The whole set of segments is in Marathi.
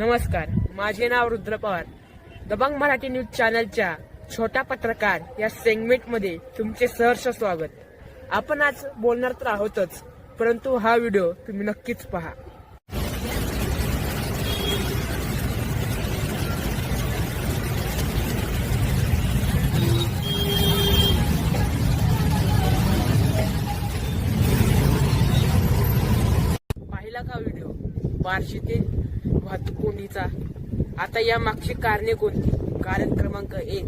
नमस्कार. माझे नाव रुद्र पवार. दबंग मराठी न्यूज चॅनलच्या छोटा पत्रकार या सेगमेंटमध्ये तुमचे सहर्ष स्वागत. आपण आज बोलणार तर आहोतच परंतु हा व्हिडिओ तुम्ही नक्कीच पहा. पाहिला का व्हिडिओ? बार्शीतील वाहतूक कोंडीचा आता या मागची कारणे कोणती? कारण क्रमांक एक.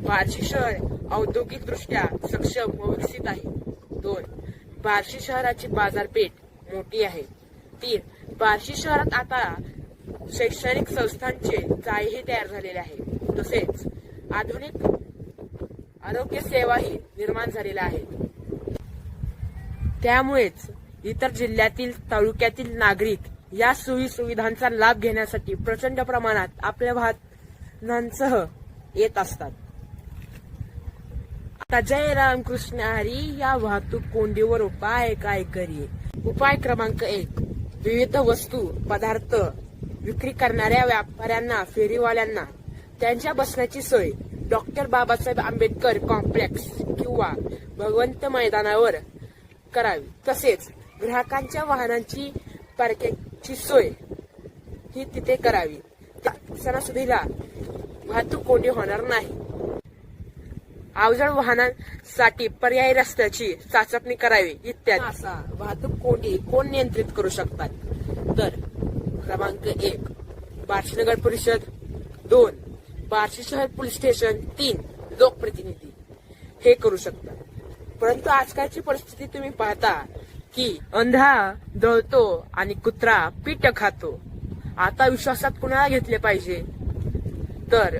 बार्शी शहर औद्योगिक दृष्ट्या सक्षम व विकसित आहे. दोन. बार्शी शहराची बाजारपेठ मोठी आहे. तीन. बार्शी शहरात आता शैक्षणिक संस्थांचे जाळेही तयार झालेले आहे. तसेच आधुनिक आरोग्य सेवाही निर्माण झालेल्या आहेत. त्यामुळेच इतर जिल्ह्यातील तालुक्यातील नागरिक या सोयी सुविधांचा लाभ घेण्यासाठी प्रचंड प्रमाणात आपल्या वाहनांसह येत असतात. आता जय रामकृष्ण हरी या वाहतूक कोंडीवर उपाय काय करी उपाय क्रमांक एक विविध वस्तू पदार्थ विक्री करणाऱ्या व्यापाऱ्यांना फेरीवाल्यांना त्यांच्या बसण्याची सोय. डॉक्टर बाबासाहेब आंबेडकर कॉम्प्लेक्स किंवा भगवंत मैदानावर करावी. तसेच ग्राहकांच्या वाहनांची पार्किंगची सोय ही तिथे करावी. सणासुदीला वाहतूक कोंडी होणार नाही. अवजड वाहनांसाठी पर्यायी रस्त्याची चाचपणी करावी इत्यादी. असा वाहतूक कोंडी कोण नियंत्रित करू शकतात? तर क्रमांक एक बार्शी नगर परिषद. दोन बार्शी शहर पोलीस स्टेशन. तीन लोकप्रतिनिधी. हे करू शकतात. परंतु आजकालची परिस्थिती तुम्ही पाहता की अंधा दळतो आणि कुत्रा पीठ खातो. आता विश्वासात कुणाला घेतले पाहिजे? तर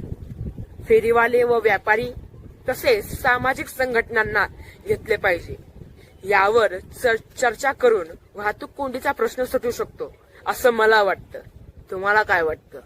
फेरीवाले व व्यापारी तसेच सामाजिक संघटनांना घेतले पाहिजे. यावर चर्चा करून वाहतूक कोंडीचा प्रश्न सुटू शकतो असं मला वाटतं. तुम्हाला काय वाटतं?